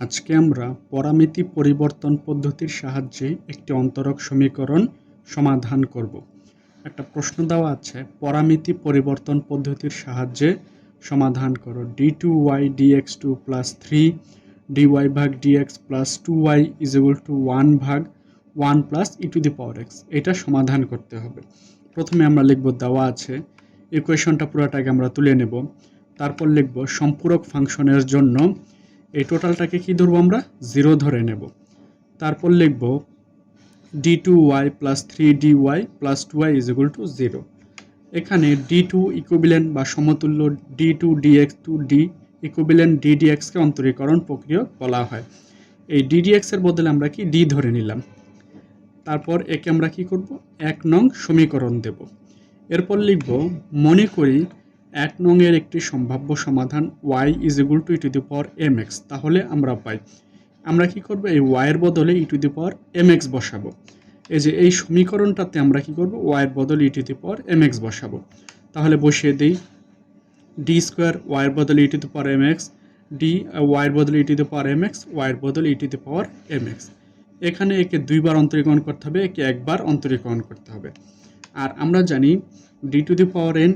আজকে আমরা পরামিতি পরিবর্তন পদ্ধতির সাহায্যে একটি অন্তরক সমীকরণ সমাধান করব। একটা প্রশ্ন দেওয়া আছে, পরামিতি পরিবর্তন পদ্ধতির সাহায্যে সমাধান করো। D two y dx two plus three dy ভাগ dx plus two y is to one ভাগ one plus e to the power x এটা সমাধান করতে হবে। প্রথমে আমরা লিখব দেওয়া আছে ইকুয়েশনটা পুরোটাকে আমরা তুলে নেব। তারপর লিখব সম্পূরক ফাংশনের জন্য এই টোটালটাকে কি ধরবো আমরা? জিরো ধরে নেব। তারপর লিখব d two y plus three d y plus two y is equal to zero এখানে ডি টু ইকুইবিলেন্ট বা সমতুল্য d two dx two d equivalent d ডিএক্সকে অন্তরীকরণ প্রক্রিয়া বলা হয়। এই ডিডিএক্সের বদলে আমরা কি ডি ধরে নিলাম। তারপর একে আমরা কি করব? এক নং সমীকরণ দেব। এরপর লিখব, মনে করি এক নং এর একটি সম্ভাব্য সমাধান y is equal to e to the power m x তাহলে আমরা পাই। আমরা কি করব? এই ওয়াইয়ের বদলে e to the power m x বসাবো। এই যে এই সমীকরণটাতে আমরা কি করব? ওয়াইয়ের বদলে e to the power m x বসাবো। তাহলে বসিয়ে দিই। ডি স্কোয়ার ওয়াইয়ের বদলে e to the power m x d ওয়াইয়ের বদলে e to the power m x ওয়াইয়ের বদলে e to the power m x এখানে একে দুইবার অন্তরীকরণ করতে হবে, একে একবার অন্তরীকরণ করতে হবে। আর আমরা জানি d to the power n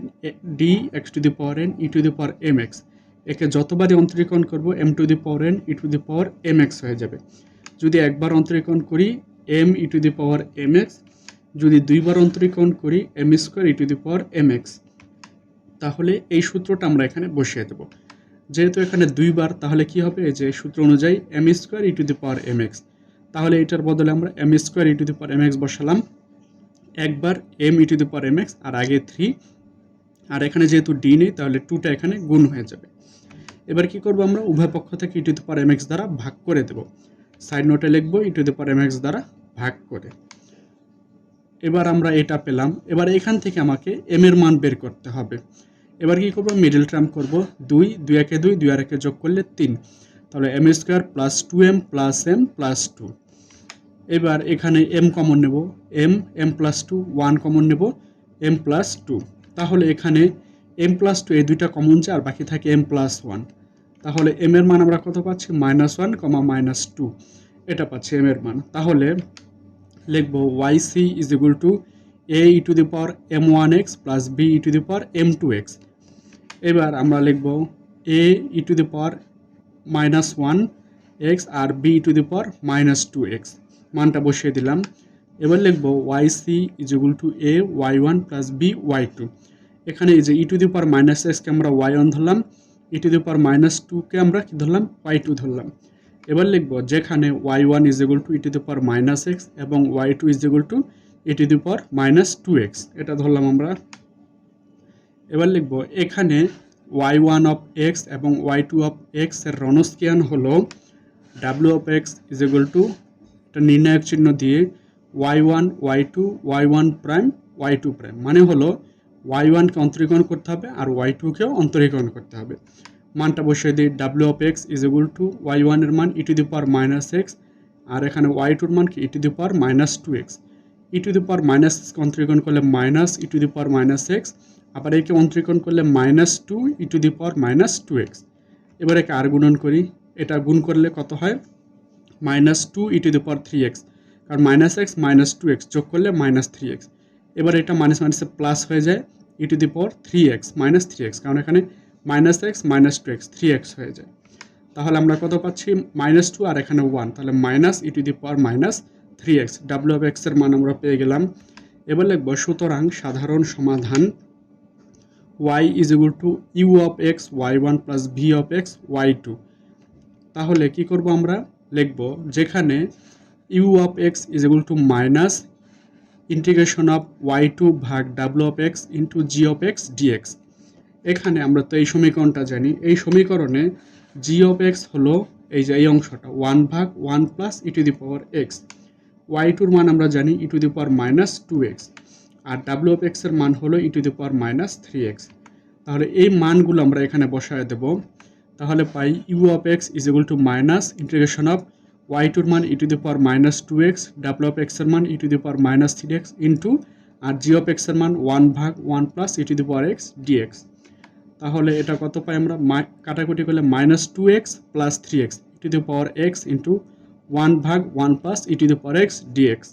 d x to the power n e to the power m x একে যতবারই অন্তরীকরণ করব m to the power n e to the power m x হয়ে যাবে। যদি একবার অন্তরীকরণ করি m e to the power m x যদি দুইবার অন্তরীকরণ করি m square e to the power m x তাহলে এই সূত্রটা আমরা এখানে বসিয়ে দেব। যেহেতু এখানে দুইবার, তাহলে কি হবে? যে সূত্র অনুযায়ী m square e to the power m x তাহলে এটার বদলে আমরা m square e to the power m x বসালাম। একবার m e to the power m x আর আগে থ্রি আর এখানে যেহেতু ডি নেই, তাহলে টুটা এখানে গুণ হয়ে যাবে। এবার কি করব আমরা? উভয় পক্ষ থেকে e to the power m x দ্বারা ভাগ করে দেব। সাইড নোটে লিখব e to the power m x দ্বারা ভাগ করে। এবার আমরা এটা পেলাম। এবার এখান থেকে আমাকে এম এর মান বের করতে হবে। এবার কি করব? মিডল টার্ম করব। দুই দুই একে দুই দুই আর একে যোগ করলে তিন। তাহলে m square plus two m plus m plus two এবার এখানে এম কমন নেব। M m plus two one common নেব। এম প্লাস টু তাহলে এখানে এম প্লাস টু এই দুইটা কমন যায় আর বাকি থাকে এম প্লাস ওয়ান তাহলে এম এর মান আমরা কত পাচ্ছি? Minus one comma minus two এটা পাচ্ছি এম এর মান। তাহলে লিখব y c is equal to a e to the power m one x plus b e to the power m two x এবার আমরা লিখব a e to the power minus one x R b to the power minus two x মানটা বসিয়ে দিলাম। এবার লিখব y c is equal to a y one plus b y two এখানে এই যে e to the power minus এক্সকে আমরা ওয়াই ওয়ান ধরলাম ই টু দি পাওয়ার মাইনাস টুকে আমরা কি ধরলাম? ওয়াই টু ধরলাম। এবার লিখব যেখানে y one is equal to e to the power minus x এবং y two is equal to e to the power minus two x এটা ধরলাম আমরা। এবার লিখব এখানে ওয়াই ওয়ান অফ এক্স এবং ওয়াই টু অফ এক্সের রনস্কিয়ান হলো W of x is equal to একটা নির্ণায়ক চিহ্ন দিয়ে y one y two y one prime y two prime মানে হলো ওয়াই ওয়ানকে অন্তরীকরণ করতে হবে আর ওয়াই টুকেও অন্তরীকরণ করতে হবে। মানটা বসিয়ে দিই। W of x is equal to y ওয়ানের মান e to the power minus x আর এখানে ওয়াই টুর মান কি? E to the power minus two x e to the power minus অন্তরীকরণ করলে minus e to the power minus x আবার একে অন্তরীকরণ করলে minus two e to the power minus two x এবার একে আর গুণন করি। এটা গুণ করলে কত হয়? Minus two e to the power three x কারণ minus x minus two x যোগ করলে মাইনাস থ্রি এক্স এবার এটা মাইনাস মাইনাসে প্লাস হয়ে যায় e to the power three x minus three x কারণ এখানে minus x minus two x three x হয়ে যায়। তাহলে আমরা কত পাচ্ছি? মাইনাস টু আর এখানে ওয়ান তাহলে minus e to the power minus three x W of এক্সের মান আমরা পেয়ে গেলাম। এবার লিখব, সুতরাং সাধারণ সমাধান y is equal to u of x y one plus v of x y two তাহলে কি করব আমরা? লিখব যেখানে u of x is equal to minus integration of y two ভাগ W of x into g of x dx এখানে আমরা তো এই সমীকরণটা জানি। এই সমীকরণে জি অফ এক্স হলো এই যে এই অংশটা ওয়ান ভাগ one plus e to the power x y টুর মান আমরা জানি e to the power minus two x আর ডাব্লিউ অফ এক্সের মান হলো e to the power minus three x তাহলে এই মানগুলো আমরা এখানে বসায় দেব। তাহলে পাই u of x is equal to minus integration of y টুর মান e to the power minus two x W of এক্সের মান e to the power minus three x into R G of এক্সের মান ওয়ান ভাগ one plus e to the power x dx তাহলে এটা কত পাই আমরা? কাটাকুটি করলে minus two x plus three x to the power x into one ভাগ one plus e to the power x dx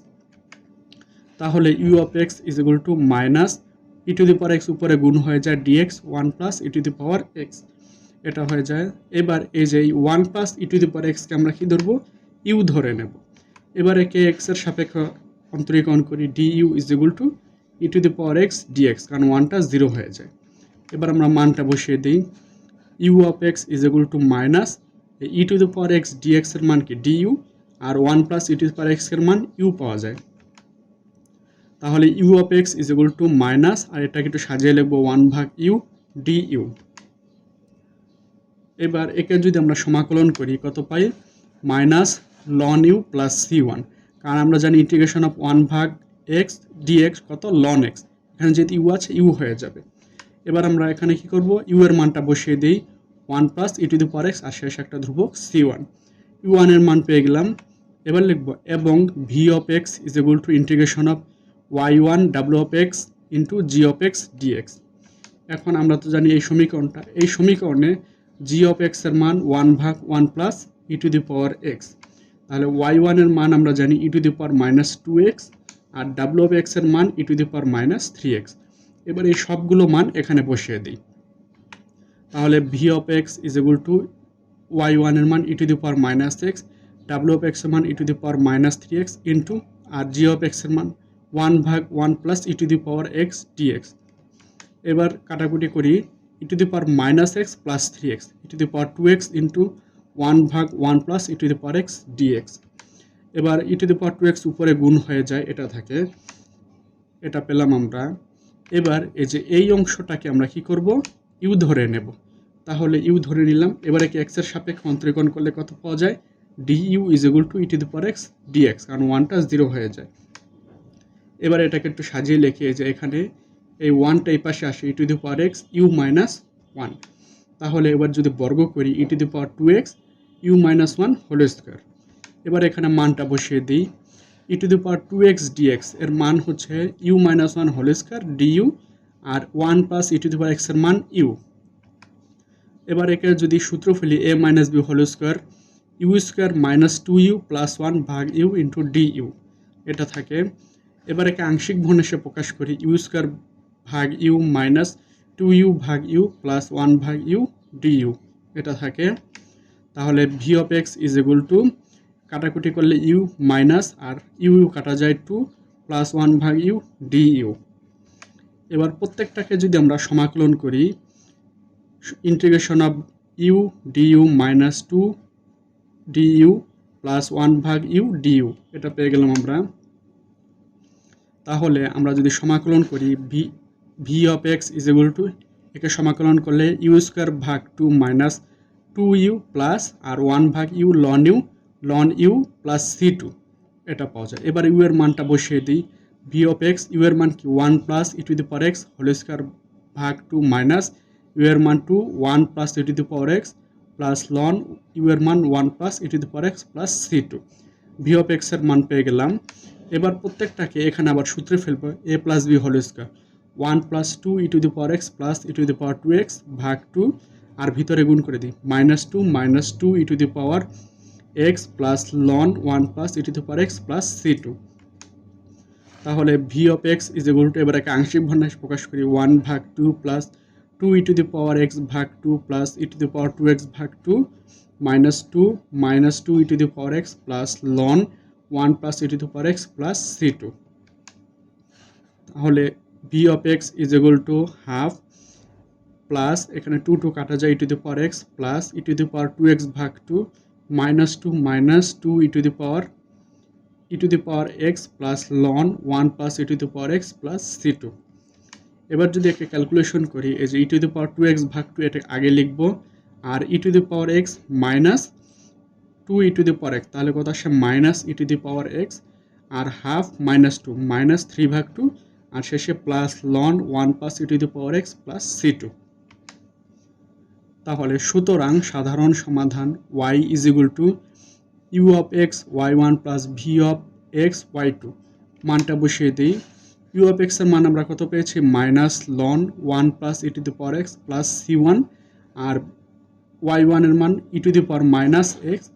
তাহলে u of x is equal to minus e to the power x উপরে গুণ হয়ে যায় dx one plus e to the power x এটা হয়ে যায়। এবার এই যে one plus e to the power এক্সকে আমরা কী ধরবো? ইউ ধরে নেব। এবার একে এক্সের সাপেক্ষ অন্তরীকরণ করি d u is equal to e to the power x dx কারণ ওয়ানটা জিরো হয়ে যায়। এবার আমরা মানটা বসিয়ে দিই। U of x is equal to minus e to the power x dx এর মান কি? D U R one plus e to the power এক্সের মান ইউ পাওয়া যায়। তাহলে u of x is equal to minus আর এটাকে একটু সাজিয়ে লিখব ওয়ান ভাগ ইউ ডি ইউ এবার একে যদি আমরা সমাকলন করি, কত পাই? Minus ln u plus c one কারণ আমরা জানি ইন্টিগ্রেশন অফ ওয়ান ভাগ এক্স ডিএক্স কত লন এক্স এখানে যেহেতু ইউ আছে ইউ হয়ে যাবে। এবার আমরা এখানে কি করব? ইউ এর মানটা বসিয়ে দিই। One plus e to the power x আর শেষ একটা ধ্রুবক সি ওয়ান ইউ ওয়ানের মান পেয়ে গেলাম। এবার লিখব, এবং v of x is equal to integration of y one W of x into g of x dx এখন আমরা তো জানি এই সমীকরণটা, এই সমীকরণে জি অফ এক্সের মান ওয়ান ভাগ one plus e to the power x তাহলে ওয়াই ওয়ানের মান আমরা জানি e to the power minus two x R W of এক্সের মান e to the power minus three x এবার এই সবগুলো মান এখানে বসিয়ে দিই। তাহলে v of x is equal to y ওয়ানের মান e to the power minus x W of এক্সের মান e to the power minus three x into R G of এক্সের মান ওয়ান ভাগ one plus e to the power x d x এবার কাটাকুটি করি e to the power minus x plus three x e to the power two x into one ভাগ one plus e to the power x dx এবার e to the power two x উপরে গুণ হয়ে যায়, এটা থাকে, এটা পেলাম আমরা। এবার এই যে এই অংশটাকে আমরা কি করব? ইউ ধরে নেব। তাহলে ইউ ধরে নিলাম। এবারে কি এক্সের সাপেক্ষে অন্তরীকরণ করলে কত পাওয়া যায়? D u is equal to e to the power x dx কারণ ওয়ানটা জিরো হয়ে যায়। এবার এটাকে একটু সাজিয়ে লিখি যে এখানে এই ওয়ানটা এই পাশে আসে e to the power x u minus one তাহলে এবার যদি বর্গ করি e to the power two x u minus one whole square এবার এখানে মানটা বসিয়ে দিই। E to the power two x dx এর মান হচ্ছে u minus one whole square d u R one plus e to the power এক্সের মান ইউ এবার একে যদি সূত্র ফেলি a minus b whole square u square minus two u plus one ভাগ ইউ ইন্টু ডি ইউ এটা থাকে। এবার একে আংশিক ভগ্নাংশে প্রকাশ করি ইউ স্কোয়ার ভাগ ইউ মাইনাস টু ইউ ভাগ ইউ প্লাস ওয়ান ভাগ ইউ ডি ইউ এটা থাকে। তাহলে v of x is equal to কাটাকুটি করলে ইউ মাইনাস আর ইউ ইউ কাটা যায় টু প্লাস ওয়ান ভাগ ইউ ডি ইউ এবার প্রত্যেকটাকে যদি আমরা সমাকলন করি integration of u d u minus two d u plus one ভাগ ইউ ডি ইউ এটা পেয়ে গেলাম আমরা। তাহলে আমরা যদি সমাকলন করি v v of x is equal to একে সমাকলন করলে ইউ স্কোয়ার ভাগ two minus two u plus আর ওয়ান ভাগ u ln u ln u plus c two. এটা পাওয়া যায়। এবার ইউ এর মানটা বসিয়ে দিই। ভি অফ এক্স, ইউ এর মান কি one plus e to the power x whole square ভাগ টু মাইনাস, ইউ এর মান two one plus e to the power x plus ln u এর মান one plus e to the power x plus c two. V of এক্সের মান পেয়ে গেলাম। এবার প্রত্যেকটাকে এখানে আবার সূত্রে ফেলব। A plus b whole square. One plus two e to the power x plus e to the power two x ভাগ টু আর ভিতরে গুণ করে দিই। Minus two minus two e to the power x plus ln one plus e to the power x plus c two তাহলে v of x is equal to এবার একটা আংশিক ভগ্নাংশ প্রকাশ করি। ওয়ান ভাগ two plus two e to the power x ভাগ two plus e to the power two x ভাগ two minus two minus two e to the power x plus ln one plus e to the power x plus c two তাহলে v of x is equal to half plus এখানে two two কাটা যায় e to the power x plus e to the power two x ভাগ two minus two minus two e to the power e to the power x plus ln one plus e to the power x plus c two এবার যদি একে calculation করি এই যে e to the power two x ভাগ two এটা আগে লিখব আর e to the power x minus two e to the power x তাহলে কত আসে minus e to the power x R half minus two minus three ভাগ two আর শেষে plus ln one plus e to the power x plus c two তাহলে সুতরাং সাধারণ সমাধান y is equal to u of x y one plus v of x y two মানটা বসিয়ে দিই। ইউ অফ এক্সের মান আমরা কত পেয়েছি? Minus ln one plus e to the power x plus c one R y ওয়ানের মান e to the power minus x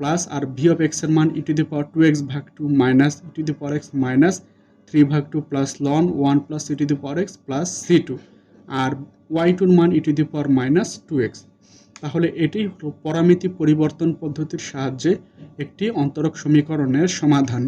plus R v of এক্সের মান e to the power two x ভাগ two minus e to the power x minus three ভাগ two plus ln one plus e to the power x plus c two R y টুর মান e to the power minus two x তাহলে এটি হলো পরামিতি পরিবর্তন পদ্ধতির সাহায্যে একটি অন্তরক সমীকরণের সমাধান।